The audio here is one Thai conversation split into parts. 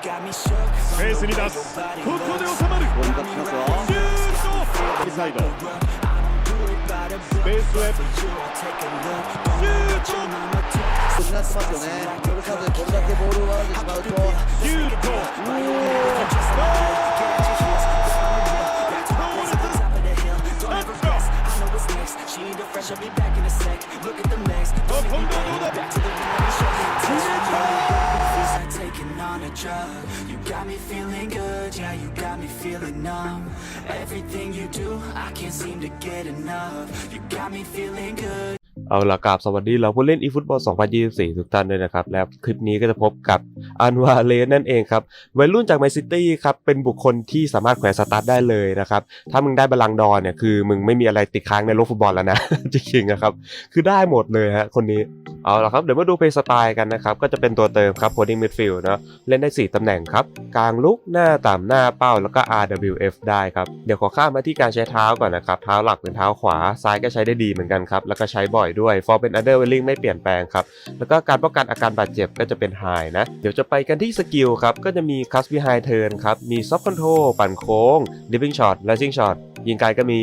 ペースに出すここで収まるボールカットしますよシュート右サイドスペースへシュート失ってますよねこれ多分これだけボールを奪われてしまうとシュート今度はどうだ taking on a drug. You got me feeling good, yeah, you got me feeling numb. Everything you do, I can't seem to get enough. You got me feeling good. เอาละกราบสวัสดีเราผู้เล่น eFootball 2024 ทุกท่านด้วยนะครับ แล้วคลิปนี้ก็จะพบกับอันวาเลสนั่นเองครับวัยรุ่นจากแมนซิตี้ครับ เป็นบุคคลที่สามารถแขวนสตาร์ทได้เลยนะครับ ถ้ามึงได้บอลลังดอร์เนี่ย คือมึงไม่มีอะไรติดค้างในโลกฟุตบอลแล้วนะ จริงๆนะครับ คือได้หมดเลยฮะคนนี้ เอาละครับ เดี๋ยวมาดูเพลย์สไตล์กันนะครับ ก็จะเป็นตัวเติมครับ holding midfield เนะเล่นได้ 4 ตำแหน่งครับกลางลุกหน้าต่ำหน้าเป้าแล้วก็ RWF ได้ครับเดี๋ยวขอข้ามมาที่การใช้เท้าก่อนนะครับเท้าหลักเป็นเท้าขวาซ้ายก็ใช้ได้ดีเหมือนกันครับแล้วก็ใช้บ่อยด้วยฟอร์เป็น under welling ไม่เปลี่ยนแปลงครับ แล้วก็การป้องกันอาการบาดเจ็บก็จะเป็น high นะ เดี๋ยวจะไปกันที่สกิลครับ ก็จะมี cast behind turn ครับ มี soft control ปั่นโค้ง dipping shot rising shot ยิงไกลก็มี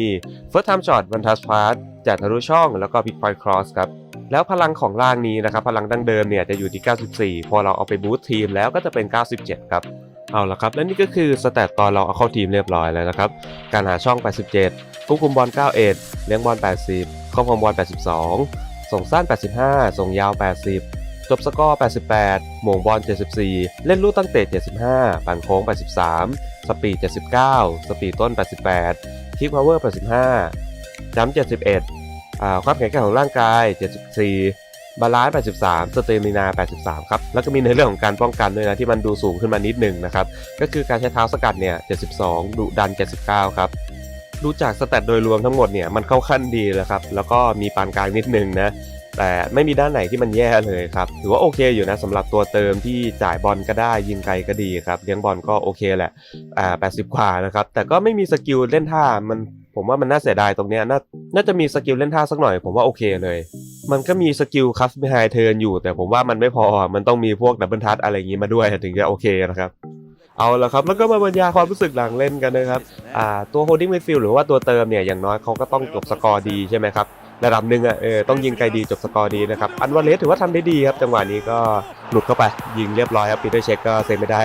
first time shot one touch pass จัดทะลุช่องแล้วก็ big point cross ครับแล้วพลังของล่างนี้นะครับ พลังดั้งเดิมเนี่ยจะอยู่ที่ 94 พอเราเอาไปบูสต์ทีมแล้วก็จะเป็น 97 ครับ เอาละครับ และนี่ก็คือสแตตตอนเราเอาเข้าทีมเรียบร้อยแล้วนะครับ การหาช่อง 87ควบคุมบอล 91 เลี้ยงบอล 80ครอบครองบอล 82 ส่งสั้น 85 ส่งยาว 80 จบสกอร์ 88 หม่งบอล 74 เล่นลูกตั้งเตะ 75 ปั่นโค้ง 83 สปีด 79 สปีดต้น 88 คิกพาวเวอร์ 85 จัมป์71 ความแข็งแกร่งของร่างกาย 74 บาลานซ์83 สเตมินา 83 ครับ แล้วก็มีในเรื่องของการป้องกันด้วยนะที่มันดูสูงขึ้นมานิดหนึ่งนะครับ ก็คือการใช้เท้าสกัดเนี่ย 72 ดุดัน 79 ครับ ดูจากสแตทโดยรวมทั้งหมดเนี่ยมันเข้าขั้นดีแล้วครับ แล้วก็มีปานกลางนิดนึงนะ แต่ไม่มีด้านไหนที่มันแย่เลยครับ ถือว่าโอเคอยู่นะสำหรับตัวเติมที่จ่ายบอลก็ได้ยิงไกลก็ดีครับเลี้ยงบอลก็โอเคแหละ อ่า 80 กว่านะครับ แต่ก็ไม่มีสกิลเล่นท่า มัน ผมว่ามันน่าเสียดายตรงเนี้ย น่า น่าจะมีสกิลเล่นท่าสักหน่อย ผมว่าโอเคเลย มันก็มีสกิลคัสไม่ไฮเทิร์นอยู่ แต่ผมว่ามันไม่พอ มันต้องมีพวกดับเบิลทัชอะไรอย่างงี้มาด้วยถึงจะโอเคนะครับ เอาละครับ แล้วก็มาบรรยายความรู้สึกหลังเล่นกันนะครับ อ่า ตัว holding midfield หรือว่าตัวเติมเนี่ย อย่างน้อยเขาก็ต้องจบสกอร์ดีใช่ไหมครับ ระดับหนึ่งอะ เออ ต้องยิงไกลดีจบสกอร์ดีนะครับ อันวาเลสถือว่าทำได้ดีครับ จังหวะนี้ก็หลุดเข้าไป ยิงเรียบร้อยครับปีเตอร์เช็คก็เซฟไม่ได้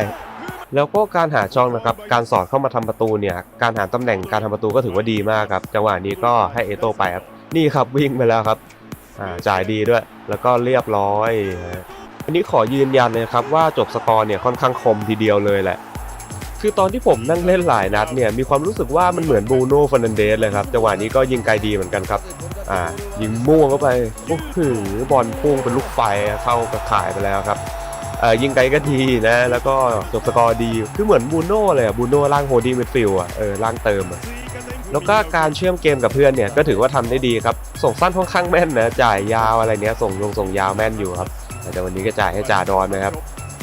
แล้วก็การหาช่องนะครับ การสอดเข้ามาทำประตูเนี่ย การหาตำแหน่งการทำประตูก็ถือว่าดีมากครับ จังหวะนี้ก็ให้เอโตไปครับ นี่ครับวิ่งไปแล้วครับ จ่ายดีด้วย แล้วก็เรียบร้อยอันนี้ขอยืนยันเลยครับว่าจบสกอร์เนี่ยค่อนข้างคมทีเดียวเลยแหละ คือตอนที่ผมนั่งเล่นหลายนัดเนี่ยมีความรู้สึกว่ามันเหมือนบูโน่ฟ e ร์นันเดสเลยครับจังหวะนี้ก็ยิงไกลดีเหมือนกันครับอ่ายิงม่วงเข้าไปโอ้โหบอลพุ่งเป็นลูกไฟเข้ากระข่ายไปแล้วครับอ่อยิงไกลก็ดีนะ แล้วก็จบสกอร์ดี คือเหมือนบูโน่เลยอะบูโน่ล่างโฮดี้มิดฟิลด์อะเออล่างเติมอะ แล้วก็การเชื่อมเกมกับเพื่อนเนี่ยก็ถือว่าทำได้ดีครับ ส่งสั้นค่อนข้างแม่นนะจ่ายยาวอะไรเนี้ยส่งลงส่งยาวแม่นอยู่ครับ แต่วันนี้ก็จ่ายให้จ่าดอนนะครับ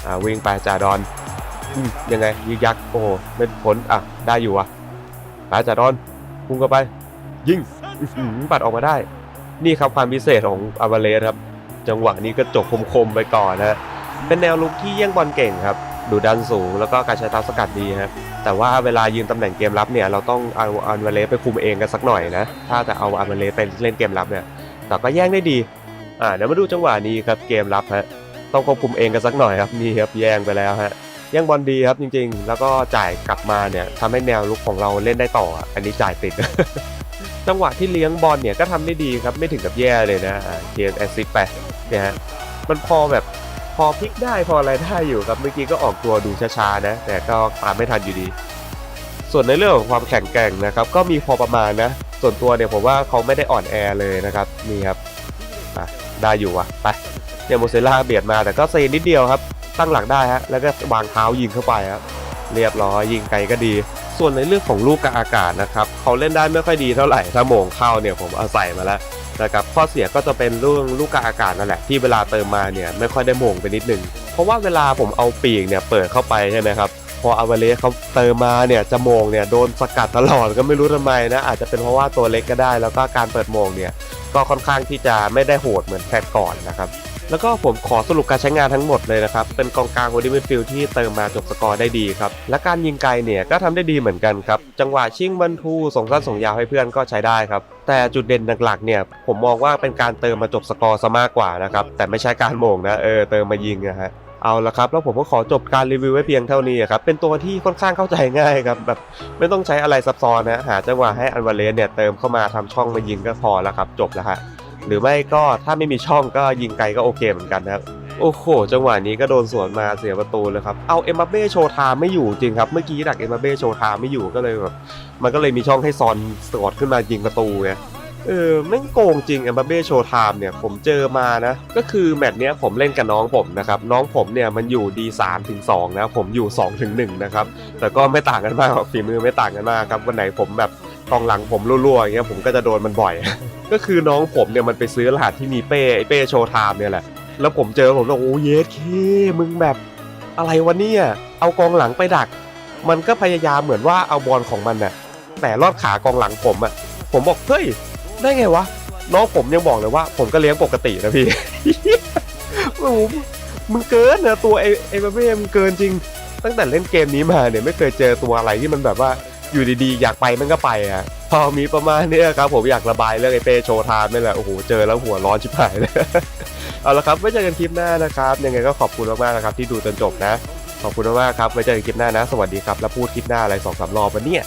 อ่าวิ่งไปจ่าดอนอยังไงยิงยักษ์โอ้โหไม่พ้นอะได้อยู่วะไปจ่าดอนพุ่งเข้าไป ยิงอื้อหือปัดออกมาได้ นี่ครับความพิเศษของอาวาเลสครับ จังหวะนี้ก็จบคมๆไปก่อนนะเป็นแนวลุกที่แย่งบอลเก่งครับ ดูดันสูง แล้วก็การใช้เท้าสกัดดีครับแต่ว่าเวลายืนตำแหน่งเกมรับเนี่ยเราต้องเอาอันวเลสไปคุมเองกันสักหน่อยนะถ้าจะเอาอันวเลสไปเล่นเกมรับเนี่ยแต่ก็แย่งได้ดีอ่าเดี๋ยวมาดูจังหวะนี้ครับเกมรับฮะต้องควบคุมเองกันสักหน่อยครับนี่ครับแย่งไปแล้วฮะแย่งบอลดีครับจริง ๆ แล้วก็จ่ายกลับมาเนี่ยทำให้แนวลุกของเราเล่นได้ต่อ อันนี้จ่ายติดจังหวะที่เลี้ยงบอลเนี่ยก็ทำได้ดีครับไม่ถึงกับแย่เลยนะเทียนแอซิสไปเนี่ยฮะมันพอแบบ พอพลิกได้พออะไรได้อยู่ครับเมื่อกี้ก็ออกตัวดูช้าๆนะ แต่ก็ตามไม่ทันอยู่ดี ส่วนในเรื่องของความแข็งแกร่งนะครับ ก็มีพอประมาณนะ ส่วนตัวเนี่ยผมว่าเขาไม่ได้อ่อนแอเลยนะครับนี่ครับได้อยู่วะไปเนี่ยโมเซล่าเบียดมาแต่ก็เซนิดเดียวครับ ตั้งหลักได้ฮะแล้วก็วางเท้ายิงเข้าไปครับเรียบร้อยยิงไกลก็ดี ส่วนในเรื่องของลูกกลางอากาศนะครับเขาเล่นได้ไม่ค่อยดีเท่าไหร่ถ้าโมงเข้าเนี่ยผมเอาใส่มาแล้ว นะครับข้อเสียก็จะเป็นเรื่องลูกกาอากาศนั่นแหละที่เวลาเติมมาเนี่ยไม่ค่อยได้โมงไปนิดนึง เพราะว่าเวลาผมเอาปีกเนี่ยเปิดเข้าไปใช่ไหมครับพออาวาเลสเขาเติมมาเนี่ยจะมงเนี่ยโดนสกัดตลอดก็ไม่รู้ทำไมนะอาจจะเป็นเพราะว่าตัวเล็กก็ได้ แล้วก็การเปิดโมงเนี่ยก็ค่อนข้างที่จะไม่ได้โหดเหมือนแพทก่อนนะครับ แล้วก็ผมขอสรุปการใช้งานทั้งหมดเลยนะครับ เป็นกองกลางวอร์ดิมิดฟิลที่เติมมาจบสกอร์ได้ดีครับ และการยิงไกลเนี่ยก็ทำได้ดีเหมือนกันครับ จังหวะชิงบรรทูส่งสั้นส่งยาวให้เพื่อนก็ใช้ได้ครับ แต่จุดเด่นหลักๆเนี่ยผมมองว่าเป็นการเติมมาจบสกอร์ซะมากกว่านะครับ แต่ไม่ใช่การโม่งนะเออเติมมายิงนะฮะเอาละครับ แล้วผมก็ขอจบการรีวิวไว้เพียงเท่านี้ครับ เป็นตัวที่ค่อนข้างเข้าใจง่ายครับแบบไม่ต้องใช้อะไรซับซ้อนนะ หาจังหวะให้อันวาเลสเนี่ยเติมเข้ามาทำช่องมายิงก็พอแล้วครับ จบแล้วฮะ หรือไม่ก็ถ้าไม่มีช่องก็ยิงไกลก็โอเคเหมือนกันนะครับโอ้โห จังหวะนี้ก็โดนสวนมาเสียประตูเลยครับ เอาเอ็มบัปเบ้โชว์ไทม์ไม่อยู่จริงครับ เมื่อกี้ดักเอ็มบัปเบ้โชว์ไทม์ไม่อยู่ก็เลยแบบมันก็เลยมีช่องให้ซอนสอดขึ้นมายิงประตูไงเออแม่งโกงจริงเอ็มบัปเบ้โชว์ไทม์เนี่ยผมเจอมานะ ก็คือแมตช์เนี้ยผมเล่นกับน้องผมนะครับ น้องผมเนี่ยมันอยู่ดี3ถึง2นะ ผมอยู่2ถึง1นะครับ แต่ก็ไม่ต่างกันมากหรอกฝีมือไม่ต่างกันมากครับ วันไหนผมแบบกองหลังผมรั่วๆอย่างเงี้ยผมก็จะโดนมันบ่อย ก็คือน้องผมเนี่ยมันไปซื้อรหัสที่มีเป้ไอเป้โชว์ไทม์เนี่ยแหละ แล้วผมเจอผมบอกโอ้เยสเคมึงแบบอะไรวะเนี่ย เอากองหลังไปดัก มันก็พยายามเหมือนว่าเอาบอลของมันน่ะแต่ลอดขากองหลังผมอะผมบอกเฮ้ยได้ไงวะ น้องผมยังบอกเลยว่า ผมก็เลี้ยงปกตินะพี่โอ้โหมึงเกินนะตัวไอไอเบ้มึงเกินจริง ตั้งแต่เล่นเกมนี้มาเนี่ยไม่เคยเจอตัวอะไรที่มันแบบว่าอยู่ดีๆ อยากไปมันก็ไปอะ พอมีประมาณนี้ครับผมอยากระบายเรื่องไอเป้โชว์ไทม์นี่แหละโอ้โหเจอแล้วหัวร้อนชิบหายเลยเอาละครับไว้เจอกันคลิปหน้านะครับ ยังไงก็ขอบคุณมากๆนะครับที่ดูจนจบนะ ขอบคุณมากๆครับไว้เจอกันคลิปหน้านะ สวัสดีครับ แล้วพูดคลิปหน้าอะไรสองสามรอบวันเนี่ย